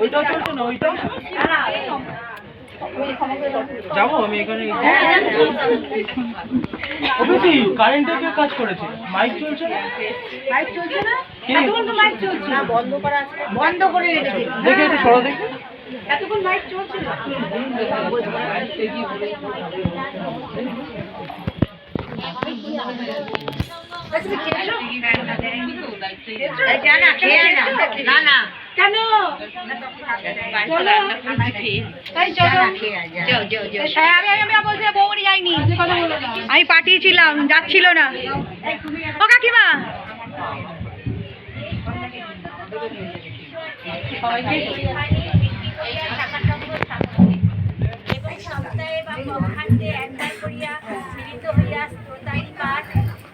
ওইটাও চলছে না ওইটাও যাব আমি এখানে? অফিসি কারেন্টের কে কাজ করেছে? মাইক চলছে না? লাইট চলছে না? এতক্ষণ তো লাইট চলছে। না বন্ধ করা আছে। বন্ধ করে রেখেছে। দেখে একটু সরো দেখি। এতক্ষণ লাইট চলছিল না? আমি পাঠিয়েছিলাম যাচ্ছিল না ও কাকিমা এবং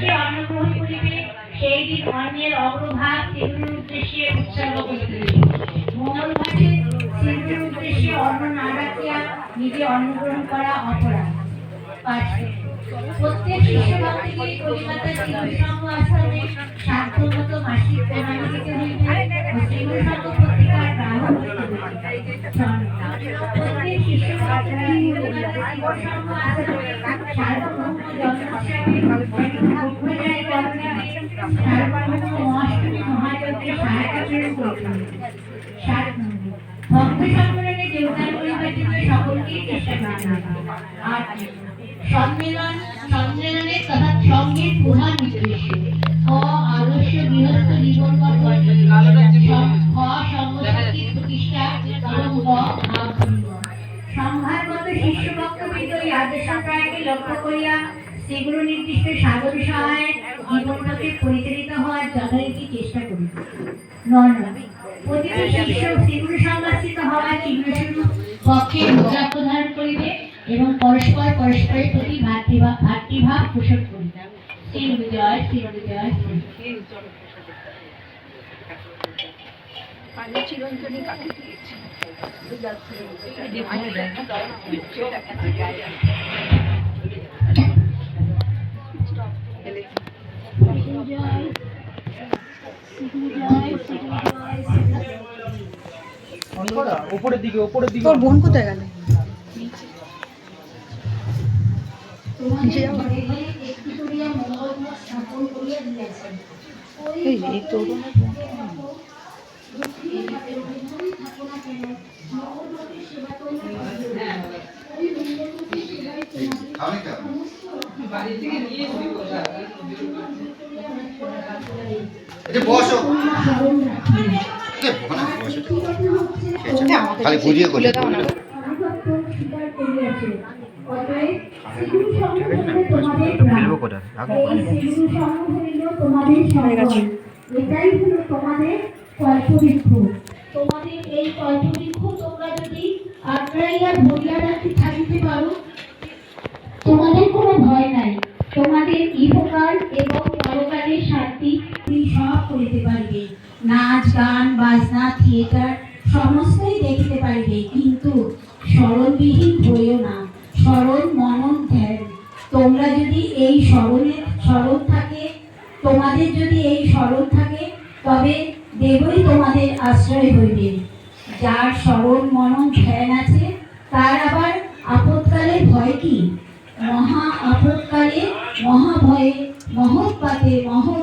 সে অন্নগ্রহণ করিবে সেই দিন অন্যের অগ্রভাগ সেগুলোর উদ্দেশ্যে উৎসর্গ করিতে মঙ্গল ঘটে সেগুলোর উদ্দেশ্যে অন্ন না রাখিয়া নিজে অন্নগ্রহণ করা অপরাধ। পাঁচ প্রত্যেক শিশু ভক্তকে কলিকাতা শ্রীগুরু সংঘ আশ্রমে সাধ্যমতো মাসিক প্রণামী দিতে হইবে ও সংঘ পত্রিকার লক্ষ্য করিয়া সেগুলো নির্দিষ্ট সাধন সহায় জীবনটাকে পরিচালিত হওয়ার যথারীতি চেষ্টা করি প্রতিটি শিষ্য সেগুলো সংবাসিত হওয়ার চিহ্নস্বরূপ পক্ষে মুদ্রা প্রদান করিবে এবং পরস্পর পরস্পরের প্রতি ভাতৃভাব ভাতৃভাব পোষণ শ্রী অন্ধকার উপরের দিকে উপরের দিকে। তোর বোন কোথায় গেল? এই তোর বসো এ, ওখানে বসো। খালি বুঝিয়ে করি স্বীকার করিয়াছে অতএব শ্রীগুরু সংঘ তোমাদের এই কল্পবৃক্ষ তোমরা যদি আগ্রাইয়া থাকিতে পারো কোনো ভয় নাই। তোমাদের ইহকাল এবং সব করিতে পারবে। নাচ, গান, বাজনা, থিয়েটার, সমস্তই দেখিতে পারবে। কিন্তু স্মরণবিহীন হইও না। স্মরণ, মনন, ধ্যান। তোমরা যদি এই স্মরণে স্মরণ থাকে, তোমাদের যদি এই স্মরণ থাকে, তবে দেবই তোমাদের আশ্রয় হইবে যার স্মরণ, মনন, ধ্যান আছে, তার আবার আপৎকালে ভয় কি? মহা আপৎকালে, মহাভয়ে মহৎপাতে মহা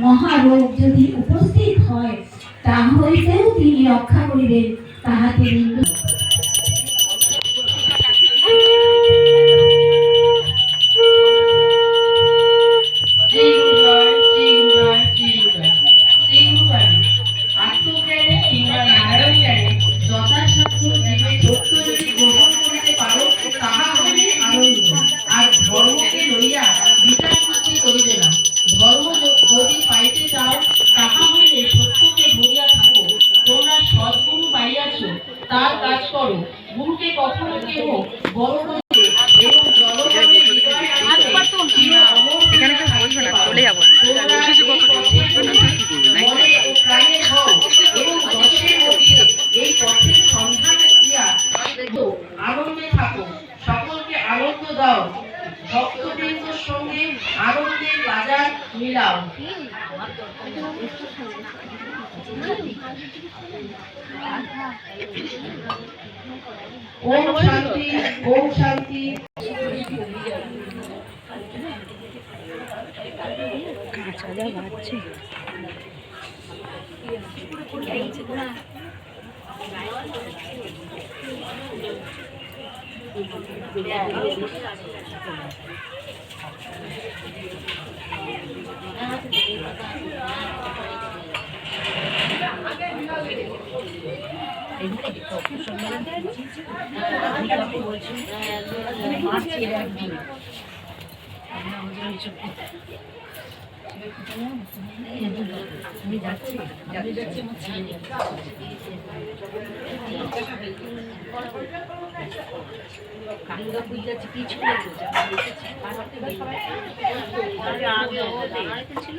মহারোগ যদি উপস্থিত হয় তা হইতেও তিনি রক্ষা করিবেন তাহাতে এখানে কেউ বসবে না চলে যাব বসেছি কখন বসবে সঙ্গে আনন্দের বাজার মিলাও। ওম শান্তি ওম শান্তি। আমি যাচ্ছি যাচ্ছি কালিকা পূজা কিছু ছিল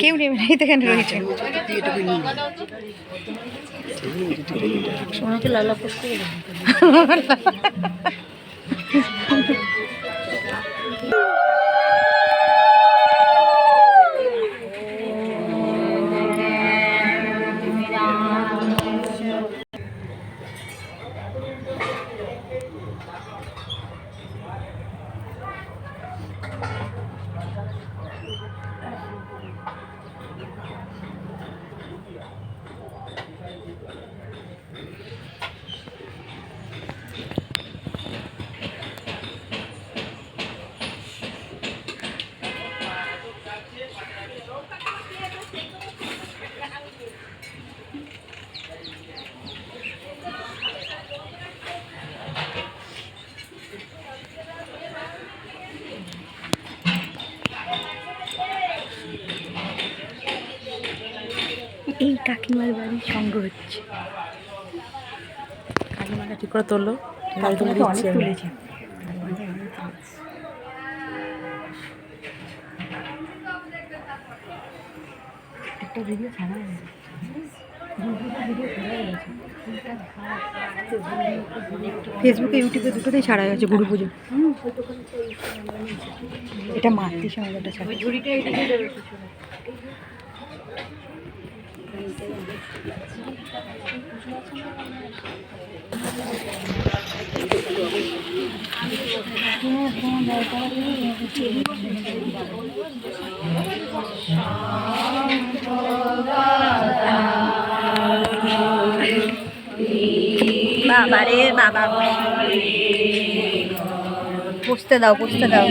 কেউ নেবে না এই তো এখানে রয়েছে এই কাকিমার বাড়ি সঙ্গ হচ্ছে। কাকিমাটা ঠিক করে তাই তুলে। তুলেছে। একটা ভিডিও ছাড়া ফেসবুকে ইউটিউবে দুটোতেই ছাড়া হয়েছে গুরু পুজো। এটা মাতৃ সমাজটা ছাড়া। বাবা রে বাবা। পুষতে দাও পুষতে দাও।